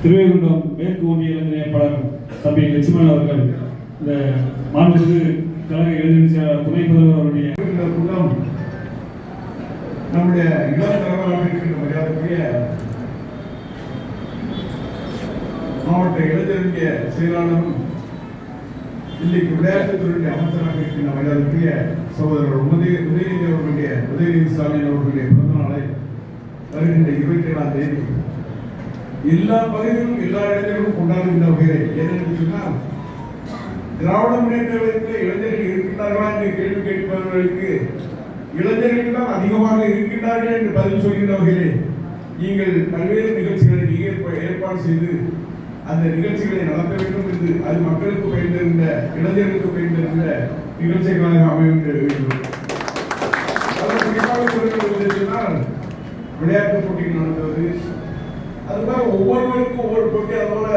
திருவைகுண்டம் மேற்கு ஒன்றிய இளைஞர் தம்பி லட்சுமணன் அவர்கள் இந்த மாண்புமிகு கழக இளைஞர் செயலாளர் துணை முதல்வர் அவருடைய இந்த கூட்டம் நம்முடைய இளம் தலைவராக மரியாதைக்குரிய மாவட்ட இளைஞருடைய செயலாளரும் இன்னைக்கு விளையாட்டுத்துறையுடைய அமைச்சராக இருக்கின்ற மரியாதைக்குரிய சகோதரர் உதய உதயநிதி அவர்களுடைய உதயநிதி ஸ்டாலின் அவர்களுடைய பிறந்த நாளை வருகின்ற இருபத்தி ஏழாம் தேதி எல்லா பகுதியிலும் எல்லா இடங்களிலும் கொண்டாடும் இந்த வகையை ஏன்னு சொன்னால் திராவிட முன்னேற்ற கழகத்தில் இளைஞர்கள் இருக்கின்றார்களா என்று கேள்வி கேட்பவர்களுக்கு இளைஞர்கள் தான் அதிகமாக இருக்கின்றார்கள் என்று பதில் சொல்கின்ற வகையிலே நீங்கள் பல்வேறு நிகழ்ச்சிகளை நீங்கள் ஏற்பாடு செய்து அந்த நிகழ்ச்சிகளை நடத்த வேண்டும் என்று அது மக்களுக்கு பயந்திருந்த இளைஞர்களுக்கு பயந்திருந்த நிகழ்ச்சிகளாக அமையும் அதில் குறிப்பாக சொல்வது விளையாட்டு போட்டிகள் நடத்துவது அதுபோல ஒவ்வொருவருக்கும் ஒவ்வொரு போட்டி அதோட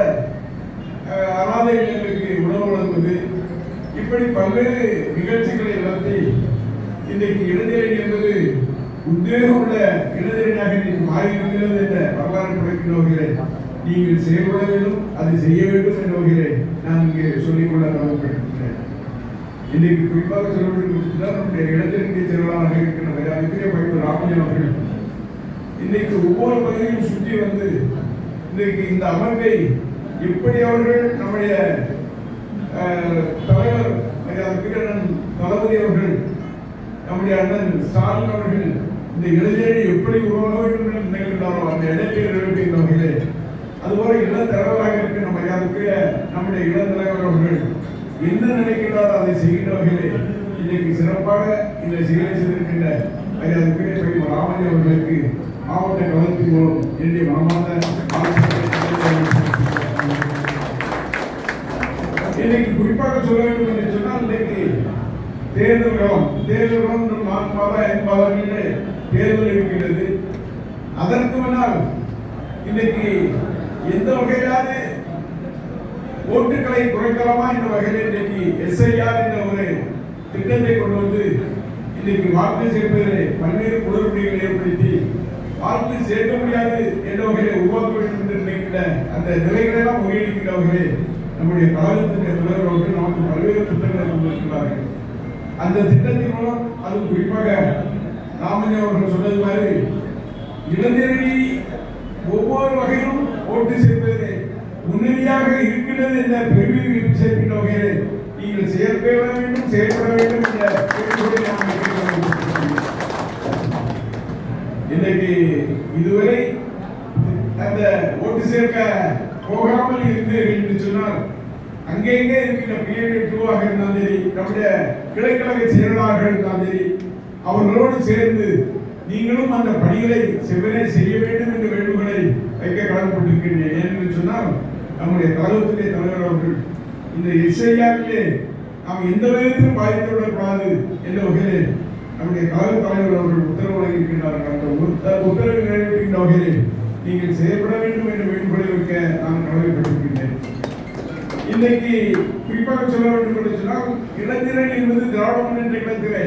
அனாதைகளுக்கு உணவு வழங்குவது. இப்படி பல்வேறு நிகழ்ச்சிகளை நடத்தி இன்றைக்கு இளைஞரணி என்பது உத்வேகம் உள்ள இளைஞரணியாக இன்றைக்கு மாறியிருக்கிறது என்ற வரலாறு படைக்கின்ற வகையிலே நீங்கள் செயல்பட வேண்டும் அதை செய்ய வேண்டும் என்ற வகையிலே நான் இங்கே சொல்லிக்கொள்ள கடமைப்பட்டிருக்கிறேன் இன்றைக்கு குறிப்பாக சொல்ல நம்முடைய இளைஞரணி செயலாளராக இருக்கின்ற மரியாதைக்குரிய பயன்பு ராமஜன் அவர்கள் இன்னைக்கு ஒவ்வொரு பகுதியும் சுற்றி வந்து இன்னைக்கு இந்த அமைப்பை எப்படி அவர்கள் நம்முடைய தலைவர் மரியாதைக்குரிய தளபதி அவர்கள் நம்முடைய அண்ணன் ஸ்டாலின் அவர்கள் இந்த இளைஞரை எப்படி உருவாக வேண்டும் என்று நினைக்கின்றாரோ அந்த இடத்தை நிறைவேற்றுகின்ற வகையிலே. அதுபோல இளம் தலைவராக நம்ம மரியாதைக்குரிய நம்முடைய இளத்தலைவர் அவர்கள் என்ன நினைக்கின்றாரோ அதை செய்கின்ற வகையிலே இன்னைக்கு சிறப்பாக இந்த சிகிச்சை செய்திருக்கின்ற மரியாதைக்குரிய பையன் ராமஜி அவர்களுக்கு மாவட்ட கழகத்தின் மூலம் என்னுடைய மனமார்ந்த இன்னைக்கு குறிப்பாக சொல்ல வேண்டும் என்று சொன்னால் இன்னைக்கு தேர்தல் காலம் தேர்தல் காலம் இன்னும் நான்கு மாதம் ஐந்து தேர்தல் இருக்கிறது அதற்கு முன்னால் இன்னைக்கு எந்த வகையிலாவது ஓட்டுகளை குறைக்கலாமா என்ற வகையில் இன்னைக்கு எஸ்ஐஆர் என்ற ஒரு திட்டத்தை கொண்டு வந்து இன்னைக்கு வாக்கு சேர்ப்பதிலே பல்வேறு குளறுபடிகளை ஏற்படுத்தி வாக்கு சேர்க்க முடியாது என்ற வகையிலே உருவாக்க வேண்டும் என்று நினைக்கின்ற அந்த நிலைகளை எல்லாம் முறியடிக்கின்ற வகையிலே நம்முடைய கழகத்தினுடைய தலைவர் நமக்கு பல்வேறு திட்டங்களை கொண்டிருக்கிறார்கள் அந்த திட்டத்தின் மூலம் அது குறிப்பாக ராமஜி அவர்கள் சொன்னது மாதிரி இளைஞர்களை ஒவ்வொரு வகையிலும் ஓட்டு சேர்ப்பது முன்னணியாக இருக்கிறது என்ற பெருமையை சேர்க்கின்ற வகையிலே நீங்கள் செயற்பட வேண்டும் செயல்பட வேண்டும் என்ற இன்னைக்கு இதுவரை அந்த ஓட்டு சேர்க்க போகாமல் இருந்தீர்கள் என்று சொன்னால் அங்கெங்கே இருக்கிற பிஏடி டூவாக இருந்தாலும் சரி நம்முடைய கிளைக்கழக செயலாளர்கள் இருந்தாலும் சரி அவர்களோடு சேர்ந்து நீங்களும் அந்த பணிகளை செவ்வனே செய்ய வேண்டும் என்ற வேண்டுகோளை வைக்க கடமைப்பட்டிருக்கிறேன் ஏனென்று சொன்னால் நம்முடைய கழகத்துடைய தலைவர் அவர்கள் இந்த இசையாவிலே நாம் எந்த விதத்திலும் பாதித்து விடக்கூடாது என்ற வகையிலே நம்முடைய கழக தலைவர் அவர்கள் உத்தரவு வழங்கியிருக்கின்றார்கள். உத்தரவை நிறைவேற்றுகின்ற வகையில் நீங்கள் செயல்பட வேண்டும் என்று வேண்டுகோளை வைக்க நான் கடமைப்பட்டிருக்கின்றேன். இன்னைக்கு குறிப்பாக சொல்ல வேண்டும் என்று சொன்னால் இளைஞர்கள் என்பது திராவிட முன்னேற்ற கழகத்திலே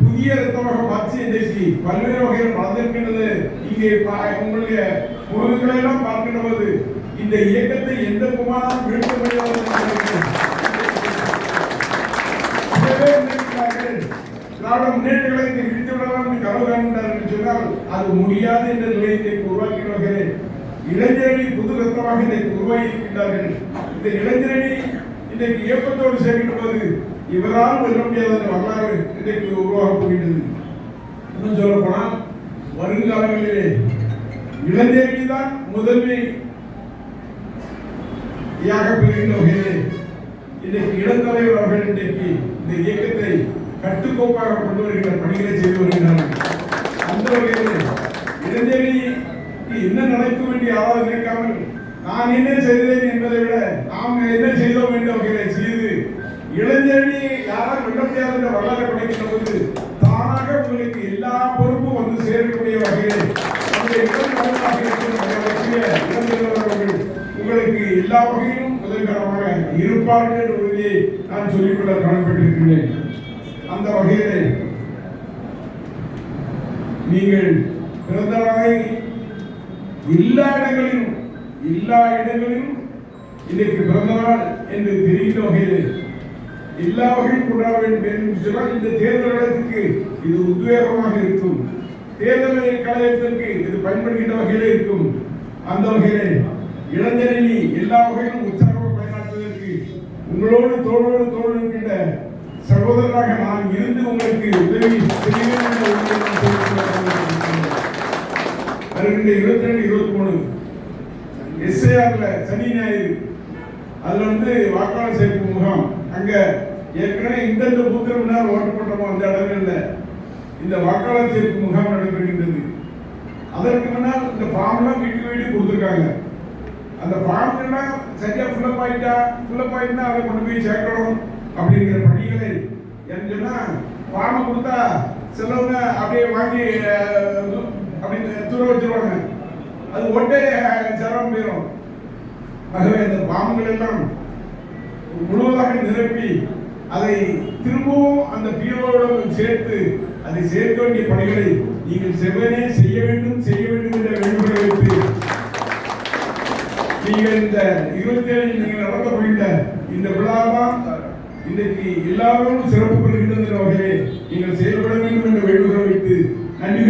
புதிய ரத்தமாக மாற்றி இன்றைக்கு பல்வேறு வகையில் வளர்ந்திருக்கின்றது. இங்கே பா- உங்களுடைய முகங்களை எல்லாம் பார்க்கின்ற போது இந்த இயக்கத்தை எந்த குமாரம் வீழ்த்த முடியாது என்று நினைக்கிறேன். சிலரே நினைக்கிறார்கள், திராவிட முன்னேற்ற கழகத்தை விடலாம் என்று கனவு காண்கிறார் என்று சொன்னால் அது முடியாது என்ற நிலையத்தை உருவாக்கி வருகிறேன் இளைஞரணி புது ரத்தமாக இன்றைக்கு உருவாகி இருக்கின்றார்கள் இந்த இளைஞரணி இன்றைக்கு இயக்கத்தோடு சேர்க்கின்ற போது இவரால் வெல்ல முடியாத வரலாறு இன்றைக்கு உருவாக போகின்றது இன்னும் சொல்ல போனால் வருங்காலங்களிலே இளைஞரணி தான் முதன்மை யாக பெறுகின்ற வகையிலே இன்றைக்கு இளந்தலைவர் அவர்கள் இன்றைக்கு இந்த இயக்கத்தை கட்டுக்கோப்பாக கொண்டு வருகின்ற பணிகளை செய்து வருகிறார்கள். அந்த வகையில் இளைஞருக்கு என்ன நடக்க வேண்டிய யாராவது நினைக்காமல் நான் என்ன செய்தேன் என்பதை விட நாம் என்ன செய்தோம் என்ற வகையில செய்து இளைஞரணி யாரால் விட முடியாத வரலாறு படைக்கின்ற போது தானாக உங்களுக்கு எல்லா பொறுப்பும் வந்து சேரக்கூடிய வகையில் நம்முடைய உங்களுக்கு எல்லா வகையிலும் உதவிகரமாக இருப்பார்கள் என்ற உறுதியை நான் சொல்லிக்கொள்ள காணப்பட்டிருக்கிறேன் அந்த வகையிலே நீங்கள் பிறந்த நாளை எல்லா இடங்களிலும் எல்லா இடங்களிலும் இன்றைக்கு பிறந்த நாள் என்று தெரிகிற வகையில் எல்லா வகையும் கொண்டாட வேண்டும் என்று சொன்னால் இந்த தேர்தல் இடத்துக்கு இது உத்வேகமாக இருக்கும். தேர்தலை கலையத்திற்கு இது பயன்படுகின்ற வகையிலே இருக்கும். அந்த வகையிலே இளைஞரணி எல்லா வகையிலும் உற்சாகமாக பயனாற்றுவதற்கு உங்களோடு தோழோடு தோள் இருக்கின்ற சகோதரராக நான் இருந்து உங்களுக்கு உதவி செய்வேன் வருகின்ற இருபத்தி ரெண்டு இருபத்தி மூணு. எஸ்ஐஆர்ல சனி ஞாயிறு. அதுல வந்து வாக்காளர் சேர்ப்பு முகாம். அங்க ஏற்கனவே இந்தந்த பூத்திர நேரம் ஓட்டு போட்டோமோ அந்த இடங்கள்ல இந்த வாக்காளர் சேர்ப்பு முகாம் நடைபெறுகின்றது. அதற்கு முன்னால் இந்த ஃபார்ம்லாம் வீட்டு வீடு கொடுத்துருக்காங்க. அந்த ஃபார்ம் சரியாக சரியா ஃபில்லப் ஆயிட்டா ஃபுல்லப் ஆயிட்டா அதை கொண்டு போய் சேர்க்கணும் அப்படிங்கிற பணிகளை என்னன்னா ஃபார்ம் கொடுத்தா சிலவங்க அப்படியே வாங்கி அப்படின்னு அப்படி தூர வச்சிருவாங்க. அது ஒட்டே சிரமம் போயிடும் ஆகவே இந்த பாம்புகள் எல்லாம் முழுவதாக நிரப்பி அதை திரும்பவும் அந்த பீரோடு சேர்த்து அதை சேர்க்க வேண்டிய பணிகளை நீங்கள் செவ்வனே செய்ய வேண்டும் செய்ய வேண்டும் என்ற வேண்டுகோளை வைத்து நீங்கள் இந்த இருபத்தி ஏழு நீங்கள் நடத்த போகின்ற இந்த விழாதான் இன்றைக்கு எல்லாரும் சிறப்பு பெறுகின்ற வகையிலே நீங்கள் செயல்பட வேண்டும் என்று வேண்டுகோள் வைத்து நன்றி